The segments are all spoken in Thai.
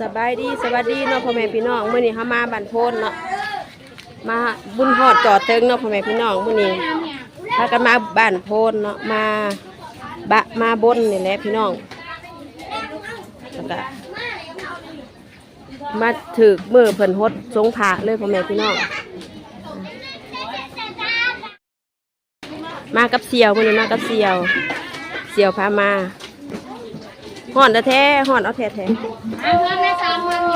สบายดีสวัสดีเนาะพ่อแม่พี่น้องเมื้อนี้เฮามาบ้านโพนเนาะมาบุญฮอดจอดเทิงเนาะพ่อแม่พี่น้องเมื้อนี้พากันมาบ้านโพนเนาะมาบะมาบนนี่แหละพี่น้องแล้วก็มาถึกมือเพิ่นฮดสงผาเลยพ่อแม่พี่น้องมากับเสี่ยวมื้อนี้มากับเสี่ยว เสี่ยวพามา ห่อนแท้ๆห่อนเอาแท้ๆเอาเงินแม่สามเงินอ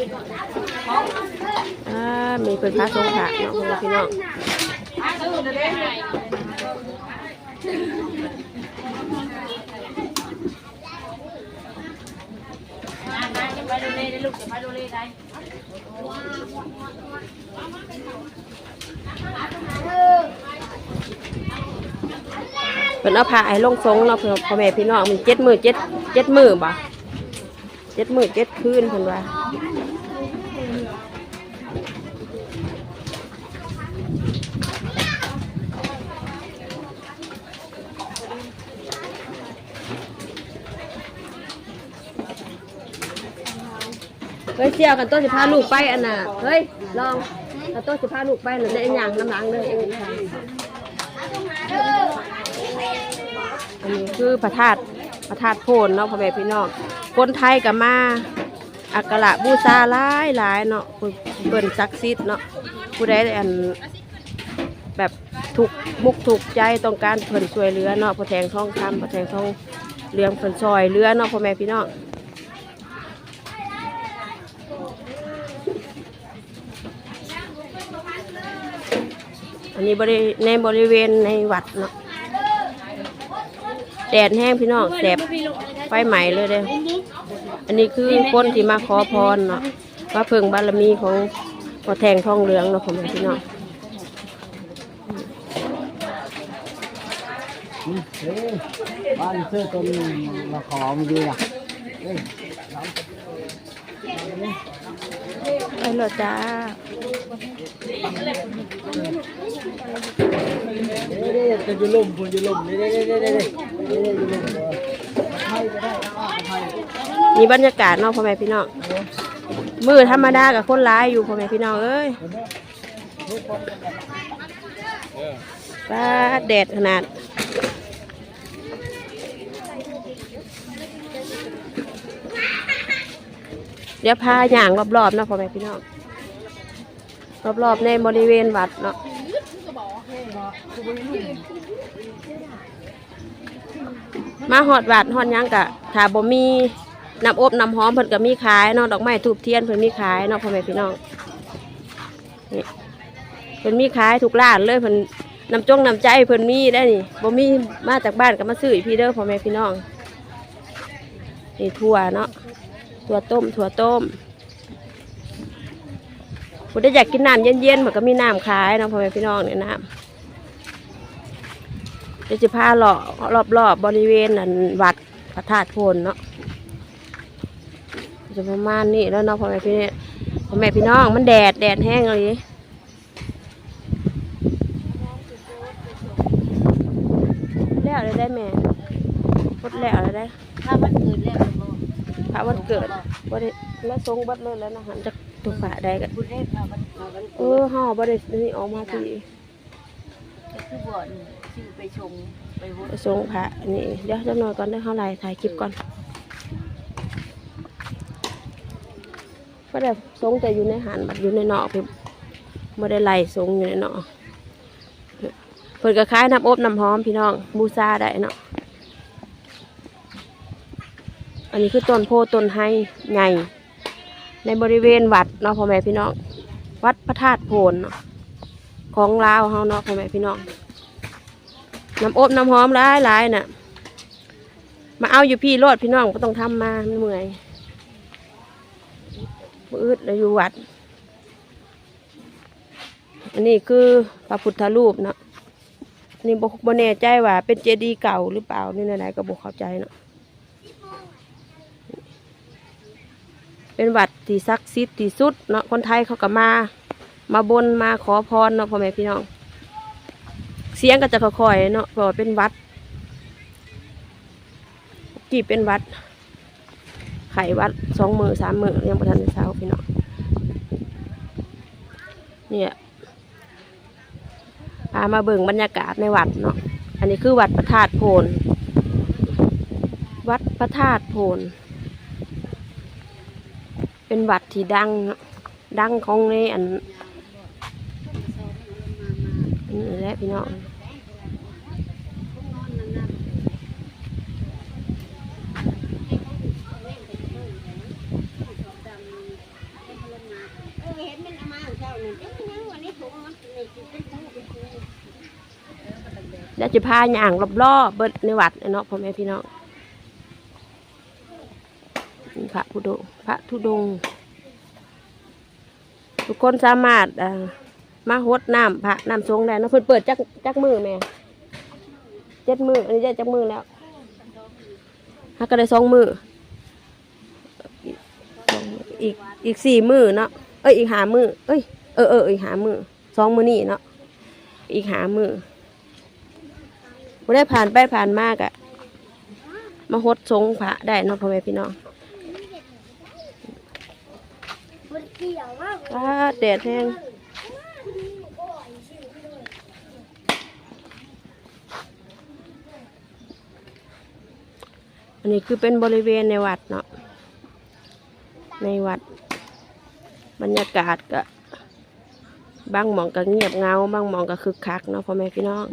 ยู่อ่ามีเพิ่นพาสงผาเนาะพ่อแม่พี่น้องไปดูเลยได้ลูกจะไปดูเลยได้เพิ่นเอาผ้าให้ลงทรงเนาะเพิ่นพ่อแม่พี่น้องมันเจ็ดมือเจ็ด เจ็ดมือบ่เจ็ดมือเจ็ดคืนเพิ่นว่าเฮ้ยเสี่ยวกันโต้สิพาลูกไปอันน่ะ เฮ้ย ลองกันโต้สิพาลูกไปหน่ะได้อันหยังน้ำหลังเลยเองอันนี้คือพระธาตุ พระธาตุโพนเนาะพ่อแม่พี่น้องคนไทยกับมาอักระบูชาหลายหลายเนาะเพิ่นเบิ่นศักดิ์สิทธิ์เนาะผู้ใดอันแบบถูกมุกถูกใจต้องการเพิ่นช่วยเหลือเนาะพอแทงทองคำพอแทงทองเรืองเพิ่นซอยเหลือเนาะพ่อแม่พี่น้องอันนี้บริในบริเวณในวัดเนาะ แดดแห้งพี่น้องแสบไฟใหม่เลยเด้ออันนี้คือคนที่มาขอพรเนาะมาเพิ่งบารมีของพอแทงทองเหลืองเนาะผมพี่น้องเอ้ยบ้านเสื้อต้นละขอมาดีล่ะเอ้ยไปแล้วจ้าเด้เด้จะอยู่ลมคุณอยู่ลมเด้เด้เด้เด้ นี่บรรยากาศเนาะพ่อแม่พี่น้องมือธรรมดากับคนร้ายอยู่พ่อแม่พี่น้องเอ้ยป้าแดดขนาดเดี๋ยวพาอย่างรอบๆเนาะพ่อแม่พี่น้องรอบๆในบริเวณวัดเนาะ มาหอดวัดหอดยังกะถ้าบ่มีน้ำอบน้ำหอมเพิ่นก็มีขายเนาะดอกไม้ทูบเทียนเพิ่นมีขายเนาะพ่อแม่พี่น้องนี่เพิ่นมีขายทุกร้านเลยเพิ่นน้ำจงน้ำใจเพิ่นมีได้นี่บ่มีมาจากบ้านก็มาซื้ออีพี่เด้อพ่อแม่พี่น้องนี่ถั่วเนาะถั่วต้มถั่วต้มผู้ใดอยากกินน้ำเย็นๆมันก็มีน้ำขายเนาะพ่อแม่พี่น้องเนี่ยน้ำ เดี๋ยวจะพาเลาะรอบๆบบริเวณนั้นวัดพระธาตุโพนเนาะจะประมาณนี้แล้วเนาะพ่อแม่พี่พ่อแม่พี่น้องมันแดดแดดแห้งเลยแล้วเลยได้แม่พดแล้วเลยได้ถ้ามันเกิดแล้วบ่พระวันเกิดบ่ได้แล้วทรงบัดเลยแล้วนะหันจากตุกฝาได้กันบุญได้พามันพามันเออห่อบ่ได้นี่ออกมาที คือบ่อนชื่อไปชงไปวนไปทรงพระนี่เดี๋ยวจะนอนก่อนได้เท่าไหร่ถ่ายคลิปก่อนก็ได้ทรงแต่อยู่ในหันบัดอยู่ในนอกพิ่ไม่ได้ไล่งอยู่ในนอกเพิ่นก็คล้ายน้ำอบน้ำหอมพี่น้องบูชาได้เนาะอันนี้คือต้นโพต้นไฮใหญ่ในบริเวณวัดเนาะพ่อแม่พี่น้อง วัดพระธาตุโพนเนาะของลาวเฮาเนาะพ่อแม่พี่น้อง น้ำอบน้ำหอมหลายหลายน่ะ มาเอาอยู่พี่โลดพี่น้องก็ต้องทำมามันเมื่อยมืออึดแล้วอยู่วัด อันนี้คือพระพุทธรูปเนาะนนี้บกแน่ใจว่า เป็นเจดีย์เก่าหรือเปล่า นี่ไหนๆก็บอกเข้าใจเนาะเป็นวัดที่ศักดิ์สิทธิ์ที่สุดเนาะคนไทยเขาก็มา มาบนมาขอพรเนาะพ่อแม่พี่น้อง เสียงก็จะค่อยๆเนาะเพราะว่าเป็นวัดกี่เป็นวัด ไขวัดสองมือสามมือยังประทันเช้าพี่เน้องเนี่ยพามาเบิ่งบรรยากาศในวัดเนาะอันนี้คือวัดพระธาตุโพนวัดพระธาตุโพนเป็นวัดที่ดังดังของในอันอันนี่แหละพี่น้อง เห็นมันเอามาเจ้านี่จังยังวันนี้ถุงมันนี่กินเป็นถุงเป็นถุง เดี๋ยวจะพาย่างรอบๆเบิดในวัดเนาะพ่อแม่พี่น้องพระพุทธพระธุดง ทุกคนสามารถมาหดน้ำพระน้ำสงได้นะเพิ่นเปิดจักจักมือแม่เจ็ดมืออันนี้จะจักมือแล้วฮักก็ได้สองมืออีกอีกสี่มือเนาะเอ้ยอีกหามือเอ้ยเออเอออีกหามือสองมือนี่เนาะอีกหามือ บ่ได้ผ่านไปผ่านมากอะมาฮดทรงพระได้เนาะพ่อแม่พี่น้องว้าแดดแห้งอันนี้คือเป็นบริเวณในวัดเนาะ ในวัด บรรยากาศก็บางหมองก็เงียบเงา บางหมองก็คึกคักเนาะพ่อแม่พี่น้อง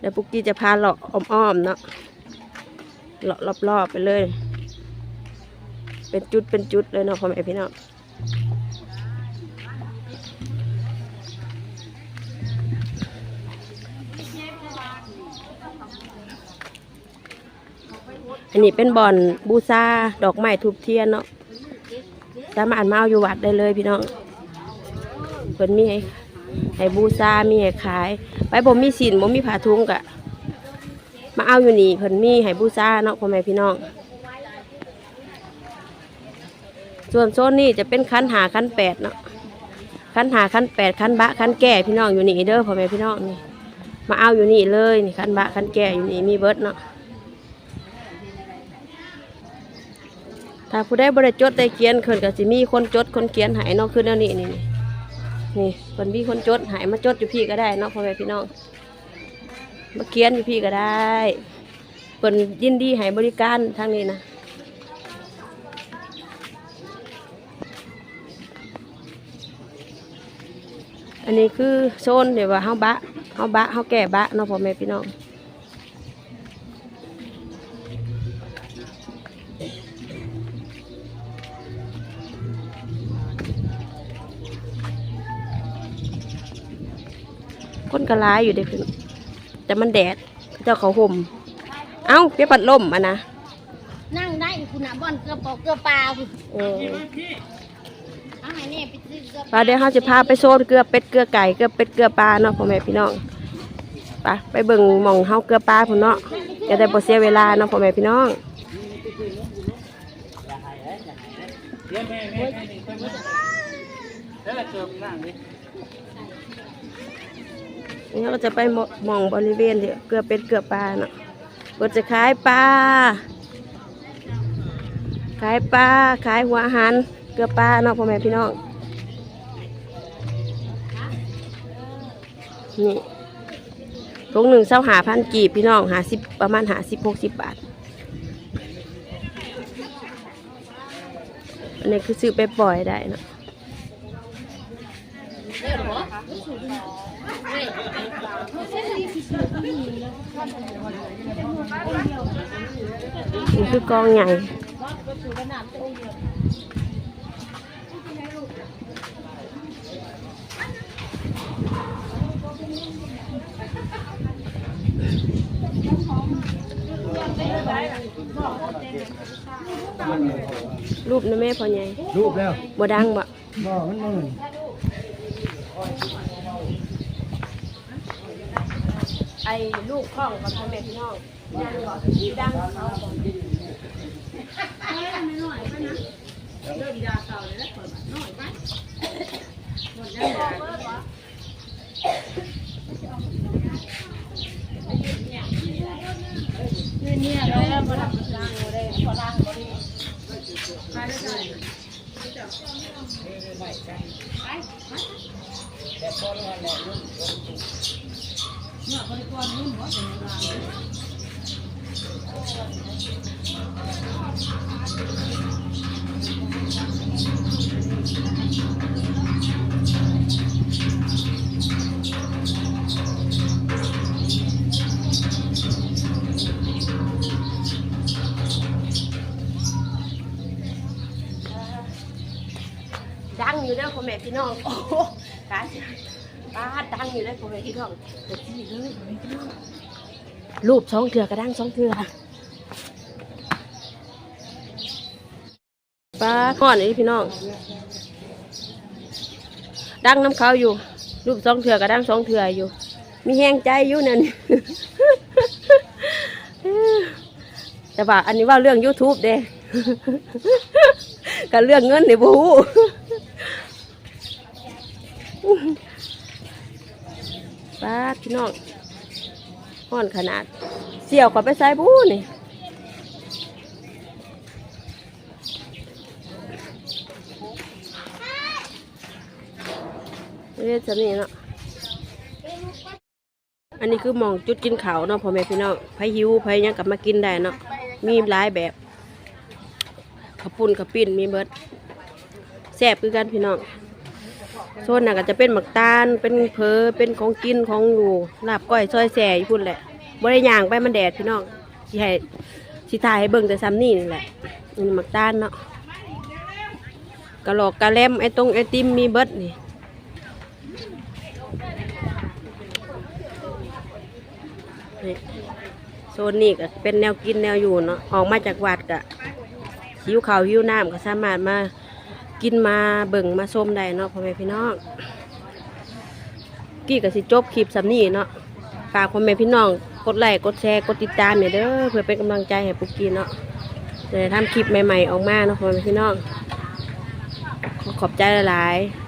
เดี๋ยวปุกกี้จะพาเลาะอ้อมๆเนาะเลาะรอบๆไปเลย เป็นจุดเป็นจุดเลยเนาะพ่อแม่พี่น้องอันนี้เป็นบ่อนบูชาดอกไม้ทูบเทียนเนาะสามารถมาเอาอยู่วัดได้เลยพี่น้องเพิ่นมีให้ ให้บูชามีให้ขาย ไปบ่มีสินบ่มีผ้าทุงกะ มาเอาอยู่นี่เพิ่นมีให้บูชาเนาะพ่อแม่พี่น้อง ส่วนโซนนี้จะเป็นคันหาคันแปดเนาะคันหาคันแปดคันบะคันแก่พี่น้องอยู่นี่เด้อพ่อแม่พี่น้องนี่มาเอาอยู่นี่เลยนี่คันบะคันแก่อยู่นี่มีเบิร์ดเนาะถ้าผู้ใดบริจดได้เขียนเขินก็สิมีคนจดคนเขียนหายเนาะคือแนวนี้นี่ นี่นี่คนมีคนจดหายมาจดอยู่พี่ก็ได้เนาะพ่อแม่พี่น้องมาเขียนอยู่พี่ก็ได้เปินยินดีให้บริการทางนี้นะอันนี้คือโซนเดี๋ยวว่าเฮาบะเฮาบะเฮาแก่บะเนาะพ่อแม่พี่น้อง คนกระลายอยู่เด็กแต่มันแดดเจ้าเขาห่ม เอ้าเปียปัดลมอะนะ นั่งได้คุณน่ะบ่อนเกลือปอกเกลือปลาคุณเออเอาให้แน่ไปซื้อเกลือปลาเดี๋ยวเราจะพาไปโซนเกลือเป็ดเกลือไก่เกลือเป็ดเกลือปลาเนาะพ่อแม่พี่น้องไปไปเบิ่งหมองเฮาเกลือปลาพุ่นเนาะจะได้บ่เสียเวลาเนาะพ่อแม่พี่น้องเดี๋ยวแม่แม่แม่เพิ่นมาเด้อเติมนั่งดิ นี่เราก็จะไปมองบริเวณเดี๋ยวเกลือเป็ดเกลือปลาเนาะเปิดจะขายปลา ขายปลา ขายหัวอาหารเกลือปลาเนาะพ่อแม่พี่น้อง นี่ถุงหนึ่งเศร้าหาพันกีบพี่น้องหาสิบประมาณหาสิบหกสิบบาท อันนี้คือซื้อไปปล่อยได้เนาะ นี่คือกองใหญ่รูปนะแม่พ่อใหญ่รูปแล้วบ่ดังบ่บ่มันมื่น อ้ลูกข้องกับพ่อแม่พี่น้องดังก่อนดังเขาก่อนไม่หน่อยไปนะเลิกยาเก่าเลยแล้วเปิดมาหน่อยไปหมดแล้วยาเนี่ไเราได้มาทำร่างเราได้พอร่างเราได้ไปได้ไหมไปไปแต่พอเราแหละ ดังอยู่เด้อพ่อแม่พี่น้อง เดี๋ยวที่เลยพ่อแม่พี่น้องรูปสองเถือกระดังสองเถือป้าก่อนนี่พี่น้อง ดังน้ำเขาอยู่ รูปสองเถื่อกระดังสองเถื่ออยู่ มีแห้งใจอยู่นั่น แต่ว่าอันนี้ว่าเรื่อง YouTube เด้กับเรื่องเงินในบู ป้าพี่น้องห่อนขนาด เสี่ยวก็ไปใส่บูนี่เรียกจะนี่เนาะอันนี้คือมองจุดกินเขาเนาะพ่อแม่พี่น้องไผหิวไผยังกลับมากินได้เนาะมีหลายแบบข้าวปุ้นข้าวปิ้นมีเบิดแซ่บคือกันพี่น้อง โซนน่ะก็จะเป็นหมักตาลเป็นเพอเป็นของกินของอยู่ลาบก้อยซอยแซ่อยู่พุ่นแหละบ่ได้ย่างไปมันแดดพี่น้องสิให้สิถ่ายให้เบิ่งแต่ซ้ำนี่นี่แหละนี่หมักตาลเนาะกระโหลอกกะแลมไอ้ตรงไอติมมีเบิดนี่นี่โซนนี้ก็เป็นแนวกินแนวอยู่เนาะออกมาจากวัดก็หิวข้าวหิวน้ำก็สามารถมา กินมาเบิ่งมาส้มได้เนาะพ่อแม่พี่น้องกี่กับสิจบคลิปสำนี่เนาะฝากพ่อแม่พี่น้องกดไลค์กดแชร์กดติดตามเนี่ยเด้อเพื่อเป็นกำลังใจให้ปุกกี้เนาะจะได้ทำคลิปใหม่ๆออกมาเนาะพ่อแม่พี่น้องขอขอบใจหลายๆ